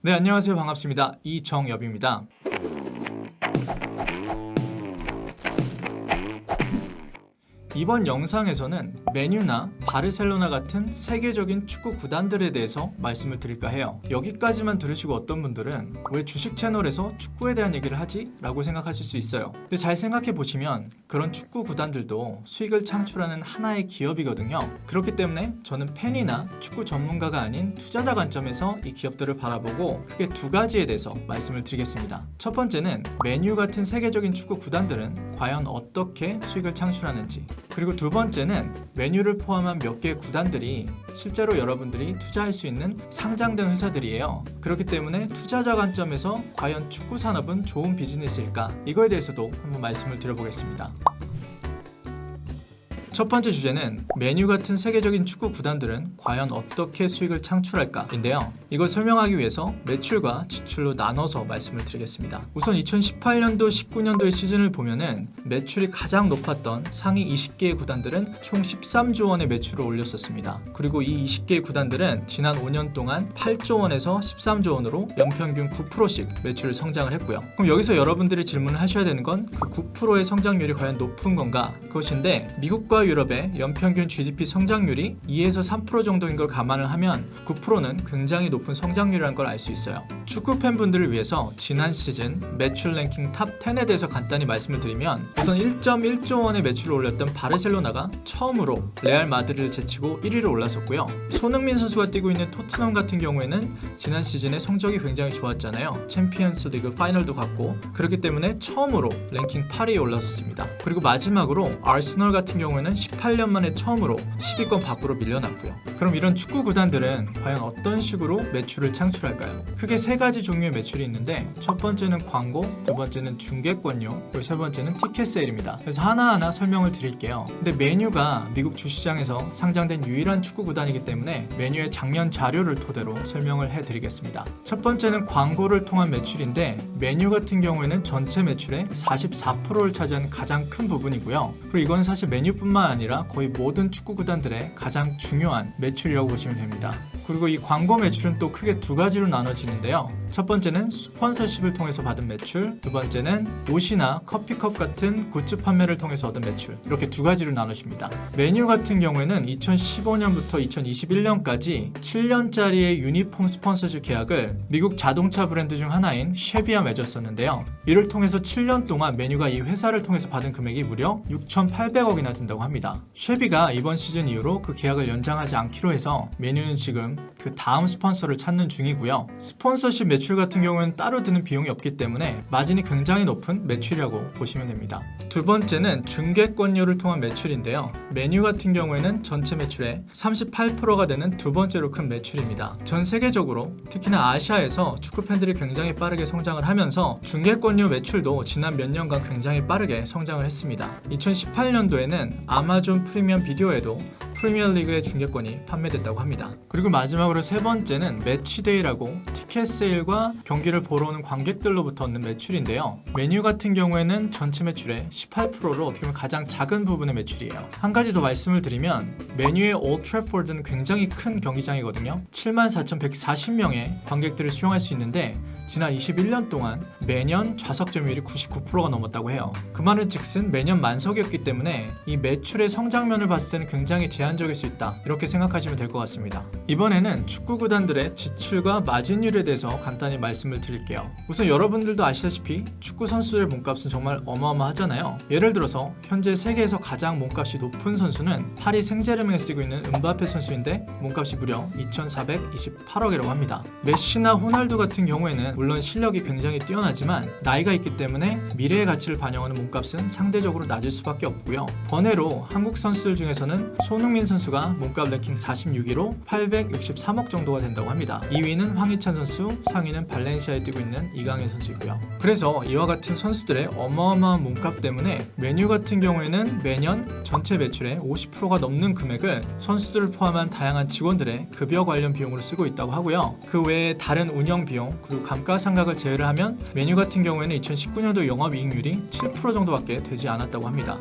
네, 안녕하세요. 반갑습니다. 이정엽입니다. 이번 영상에서는 메뉴나 바르셀로나 같은 세계적인 축구 구단들에 대해서 말씀을 드릴까 해요. 여기까지만 들으시고 어떤 분들은 왜 주식 채널에서 축구에 대한 얘기를 하지? 라고 생각하실 수 있어요. 근데 잘 생각해 보시면 그런 축구 구단들도 수익을 창출하는 하나의 기업이거든요. 그렇기 때문에 저는 팬이나 축구 전문가가 아닌 투자자 관점에서 이 기업들을 바라보고 크게 두 가지에 대해서 말씀을 드리겠습니다. 첫 번째는 메뉴 같은 세계적인 축구 구단들은 과연 어떻게 수익을 창출하는지 그리고 두 번째는 메뉴를 포함한 몇 개의 구단들이 실제로 여러분들이 투자할 수 있는 상장된 회사들이에요. 그렇기 때문에 투자자 관점에서 과연 축구 산업은 좋은 비즈니스일까? 이거에 대해서도 한번 말씀을 드려보겠습니다. 첫 번째 주제는 메뉴 같은 세계적인 축구 구단들은 과연 어떻게 수익을 창출할까인데요. 이걸 설명하기 위해서 매출과 지출로 나눠서 말씀을 드리겠습니다. 우선 2018년도, 19년도의 시즌을 보면은 매출이 가장 높았던 상위 20개의 구단들은 총 13조 원의 매출을 올렸었습니다. 그리고 이 20개의 구단들은 지난 5년 동안 8조 원에서 13조 원으로 연평균 9%씩 매출을 성장을 했고요. 그럼 여기서 여러분들이 질문을 하셔야 되는 건 그 9%의 성장률이 과연 높은 건가? 그것인데 미국과 유럽의 연평균 GDP 성장률이 2에서 3% 정도인 걸 감안을 하면 9%는 굉장히 높은 성장률이라는 걸알 수 있어요. 축구 팬분들을 위해서 지난 시즌 매출 랭킹 탑 10에 대해서 간단히 말씀을 드리면 우선 1.1조 원의 매출을 올렸던 바르셀로나가 처음으로 레알 마드리를 제치고 1위로 올랐었고요. 손흥민 선수가 뛰고 있는 토트넘 같은 경우에는 지난 시즌에 성적이 굉장히 좋았잖아요. 챔피언스 리그 파이널도 갔고 그렇기 때문에 처음으로 랭킹 8위에 올라섰습니다. 그리고 마지막으로 아스널 같은 경우에는 18년 만에 처음으로 10위권 밖으로 밀려났고요. 그럼 이런 축구 구단들은 과연 어떤 식으로 매출을 창출할까요? 크게 세 가지 종류의 매출이 있는데 첫 번째는 광고, 두 번째는 중개권료, 그리고 세 번째는 티켓 세일입니다. 그래서 하나하나 설명을 드릴게요. 근데 메뉴가 미국 주시장에서 상장된 유일한 축구 구단이기 때문에 메뉴의 작년 자료를 토대로 설명을 해드리겠습니다. 첫 번째는 광고를 통한 매출인데 메뉴 같은 경우에는 전체 매출의 44%를 차지하는 가장 큰 부분이고요. 그리고 이건 사실 메뉴뿐만 아니라 거의 모든 축구 구단들의 가장 중요한 매출이라고 보시면 됩니다. 그리고 이 광고 매출은 또 크게 두 가지로 나눠지는데요. 첫 번째는 스폰서십을 통해서 받은 매출, 두 번째는 옷이나 커피컵 같은 굿즈 판매를 통해서 얻은 매출. 이렇게 두 가지로 나눠집니다. 메뉴 같은 경우에는 2015년부터 2021년까지 7년짜리의 유니폼 스폰서십 계약을 미국 자동차 브랜드 중 하나인 쉐비와 맺었었는데요. 이를 통해서 7년 동안 메뉴가 이 회사를 통해서 받은 금액이 무려 6,800억이나 된다고 합니다. 쉐비가 이번 시즌 이후로 그 계약을 연장하지 않기로 해서 메뉴는 지금 그 다음 스폰서를 찾는 중이고요. 스폰서십 매출 같은 경우는 따로 드는 비용이 없기 때문에 마진이 굉장히 높은 매출이라고 보시면 됩니다. 두 번째는 중개권료를 통한 매출인데요. 메뉴 같은 경우에는 전체 매출의 38%가 되는 두 번째로 큰 매출입니다. 전 세계적으로 특히나 아시아에서 축구 팬들이 굉장히 빠르게 성장을 하면서 중개권료 매출도 지난 몇 년간 굉장히 빠르게 성장을 했습니다. 2018년도에는 아마존 프리미엄 비디오에도 프리미어리그의 중계권이 판매됐다고 합니다. 그리고 마지막으로 세 번째는 매치데이라고 티켓 세일과 경기를 보러 오는 관객들로부터 얻는 매출인데요. 메뉴 같은 경우에는 전체 매출의 18%로 어떻게 보면 가장 작은 부분의 매출이에요. 한 가지 더 말씀을 드리면 메뉴의 올트래포드는 굉장히 큰 경기장이거든요. 74,140명의 관객들을 수용할 수 있는데 지난 21년 동안 매년 좌석 점유율이 99%가 넘었다고 해요. 그 말은 즉슨 매년 만석이었기 때문에 이 매출의 성장면을 봤을 때는 굉장히 제한적일 수 있다. 이렇게 생각하시면 될 것 같습니다. 이번에는 축구 구단들의 지출과 마진율에 대해서 간단히 말씀을 드릴게요. 우선 여러분들도 아시다시피 축구 선수들의 몸값은 정말 어마어마하잖아요. 예를 들어서 현재 세계에서 가장 몸값이 높은 선수는 파리 생제르맹에 쓰고 있는 은바페 선수인데 몸값이 무려 2,428억이라고 합니다. 메시나 호날두 같은 경우에는 물론 실력이 굉장히 뛰어나지만 나이가 있기 때문에 미래의 가치를 반영하는 몸값은 상대적으로 낮을 수밖에 없고요. 번외로 한국 선수들 중에서는 손흥민 선수가 몸값 랭킹 46위로 863억 정도가 된다고 합니다. 2위는 황희찬 선수, 상위는 발렌시아에 뛰고 있는 이강인 선수이고요. 그래서 이와 같은 선수들의 어마어마한 몸값 때문에 메뉴 같은 경우에는 매년 전체 매출의 50%가 넘는 금액을 선수들을 포함한 다양한 직원들의 급여 관련 비용으로 쓰고 있다고 하고요. 그 외에 다른 운영 비용 그리고 감가 상각을 제외를 하면 메뉴 같은 경우에는 2019년도 영업이익률이 7% 정도밖에 되지 않았다고 합니다.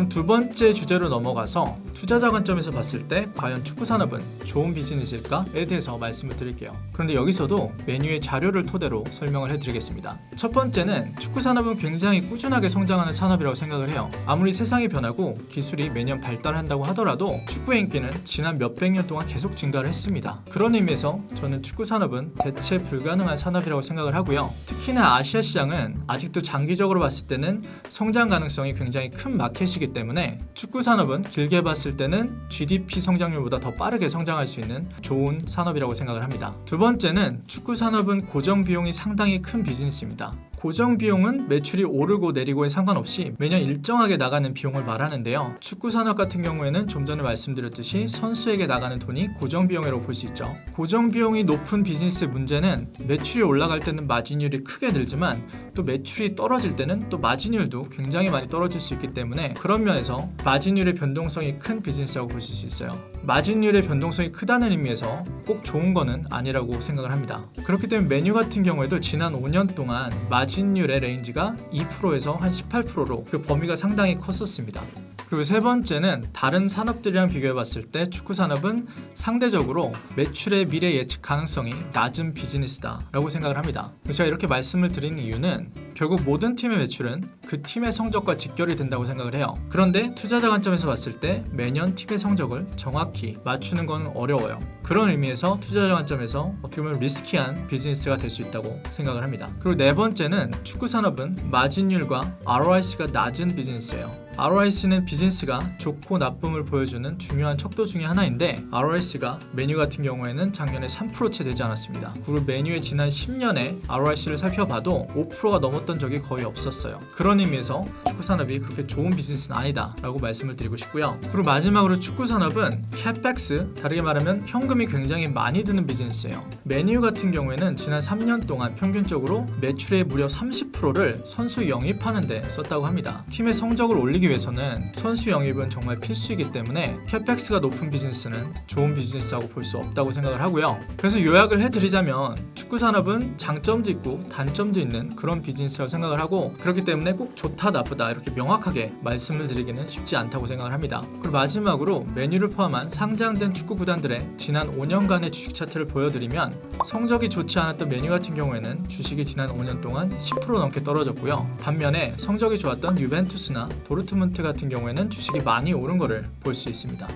그럼 두 번째 주제로 넘어가서 투자자 관점에서 봤을 때 과연 축구 산업은 좋은 비즈니스일까에 대해서 말씀을 드릴게요. 그런데 여기서도 메뉴의 자료를 토대로 설명을 해드리겠습니다. 첫 번째는 축구 산업은 굉장히 꾸준하게 성장하는 산업이라고 생각을 해요. 아무리 세상이 변하고 기술이 매년 발달한다고 하더라도 축구의 인기는 지난 몇백 년 동안 계속 증가를 했습니다. 그런 의미에서 저는 축구 산업은 대체 불가능한 산업이라고 생각을 하고요. 특히나 아시아 시장은 아직도 장기적으로 봤을 때는 성장 가능성이 굉장히 큰 마켓이기 때문에 축구 산업은 길게 봤을 때는 GDP 성장률보다 더 빠르게 성장할 수 있는 좋은 산업이라고 생각을 합니다. 두 번째는 축구 산업은 고정 비용이 상당히 큰 비즈니스입니다. 고정 비용은 매출이 오르고 내리고에 상관없이 매년 일정하게 나가는 비용을 말하는데요. 축구 산업 같은 경우에는 좀 전에 말씀드렸듯이 선수에게 나가는 돈이 고정 비용이라고 볼 수 있죠. 고정 비용이 높은 비즈니스의 문제는 매출이 올라갈 때는 마진율이 크게 늘지만 또 매출이 떨어질 때는 또 마진율도 굉장히 많이 떨어질 수 있기 때문에 그런 면에서 마진율의 변동성이 큰 비즈니스라고 보실 수 있어요. 마진율의 변동성이 크다는 의미에서 꼭 좋은 거는 아니라고 생각을 합니다. 그렇기 때문에 메뉴 같은 경우에도 지난 5년 동안 마진 율의 레인지가 2%에서 한 18%로 그 범위가 상당히 컸었습니다. 그리고 세 번째는 다른 산업들이랑 비교해 봤을 때 축구 산업은 상대적으로 매출의 미래 예측 가능성이 낮은 비즈니스다라고 생각을 합니다. 제가 이렇게 말씀을 드리는 이유는 결국 모든 팀의 매출은 그 팀의 성적과 직결이 된다고 생각을 해요. 그런데 투자자 관점에서 봤을 때 매년 팀의 성적을 정확히 맞추는 건 어려워요. 그런 의미에서 투자자 관점에서 어떻게 보면 리스키한 비즈니스가 될 수 있다고 생각을 합니다. 그리고 네 번째는 축구 산업은 마진율과 ROIC가 낮은 비즈니스예요. ROIC는 비즈니스가 좋고 나쁨을 보여주는 중요한 척도 중의 하나인데 ROIC가 메뉴 같은 경우에는 작년에 3%채 되지 않았습니다. 그리고 메뉴의 지난 10년의 ROIC를 살펴봐도 5%가 넘 었던 적이 거의 없었어요. 그런 의미에서 축구 산업이 그렇게 좋은 비즈니스는 아니다라고 말씀을 드리고 싶고요. 그리고 마지막으로 축구 산업은 캡백스, 다르게 말하면 현금이 굉장히 많이 드는 비즈니스예요. 메뉴 같은 경우에는 지난 3년 동안 평균적으로 매출의 무려 30%를 선수 영입하는 데 썼다고 합니다. 팀의 성적을 올리기 위해서는 선수 영입은 정말 필수이기 때문에 캐펙스가 높은 비즈니스는 좋은 비즈니스라고 볼 수 없다고 생각을 하고요. 그래서 요약을 해드리자면 축구 산업은 장점도 있고 단점도 있는 그런 비즈니스 라고 생각을 하고 그렇기 때문에 꼭 좋다 나쁘다 이렇게 명확하게 말씀을 드리기는 쉽지 않다고 생각을 합니다. 그리고 마지막으로 메뉴를 포함한 상장된 축구 구단들의 지난 5년간의 주식 차트를 보여드리면 성적이 좋지 않았던 메뉴 같은 경우에는 주식이 지난 5년 동안 10% 넘게 떨어졌고요. 반면에 성적이 좋았던 유벤투스나 도르트문트 같은 경우에는 주식이 많이 오른 거를 볼수 있습니다.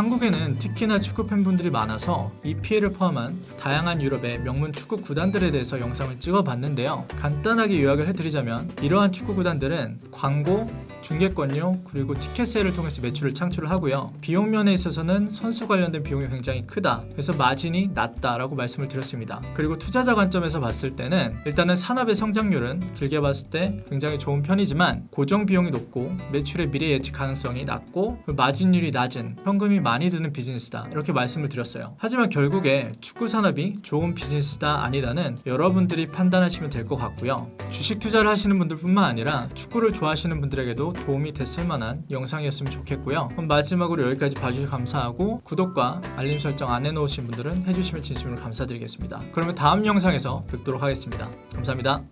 한국에는 특히나 축구 팬분들이 많아서 EPL을 포함한 다양한 유럽의 명문 축구 구단들에 대해서 영상을 찍어봤는데요. 간단하게 요약을 해드리자면 이러한 축구 구단들은 광고, 중계권료 그리고 티켓 세일을 통해서 매출을 창출을 하고요. 비용 면에 있어서는 선수 관련된 비용이 굉장히 크다. 그래서 마진이 낮다라고 말씀을 드렸습니다. 그리고 투자자 관점에서 봤을 때는 일단은 산업의 성장률은 길게 봤을 때 굉장히 좋은 편이지만 고정 비용이 높고 매출의 미래 예측 가능성이 낮고 그 마진율이 낮은 현금이 많이 드는 비즈니스다. 이렇게 말씀을 드렸어요. 하지만 결국에 축구 산업이 좋은 비즈니스다 아니다는 여러분들이 판단하시면 될 것 같고요. 주식 투자를 하시는 분들뿐만 아니라 축구를 좋아하시는 분들에게도 도움이 됐을 만한 영상이었으면 좋겠고요. 그럼 마지막으로 여기까지 봐주셔서 감사하고 구독과 알림 설정 안 해놓으신 분들은 해주시면 진심으로 감사드리겠습니다. 그러면 다음 영상에서 뵙도록 하겠습니다. 감사합니다.